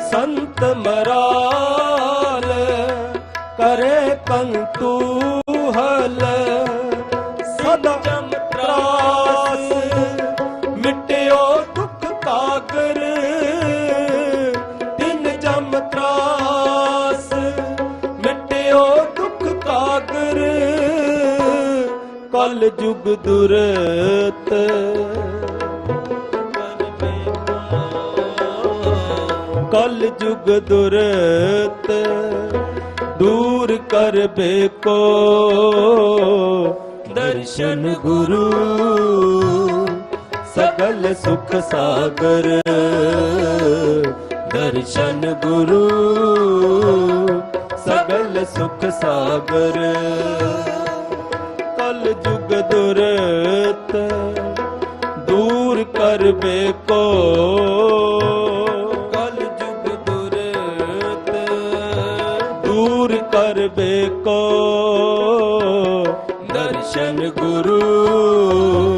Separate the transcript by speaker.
Speaker 1: ਸੰਤ ਮਰਾਲ ਕਰੇ ਕੰਤੂਹਲ ਸਦਾ ਤਰਾਸ ਮਿਟਿਓ ਕਲ ਜੁਗ ਦੁਰਤ। ਕਲ ਜੁਗ ਦੁਰਤ। ਦੂਰ ਕਰ ਬੇਕੋ ਦਰਸ਼ਨ ਗੁਰੂ। ਸਕਲ ਸੁਖ ਸਾਗਰ। ਦਰਸ਼ਨ ਗੁਰੂ। ਸਗਲ ਸੁਖ ਸਾਗਰ। ਦੁਰਤ ਦੂਰ ਕਰ ਬੇਕੋ। ਕਲ ਜੁਗ ਦੁਰਤ ਦੂਰ ਕਰ ਬੇਕੋ। ਦਰਸ਼ਨ ਗੁਰੂ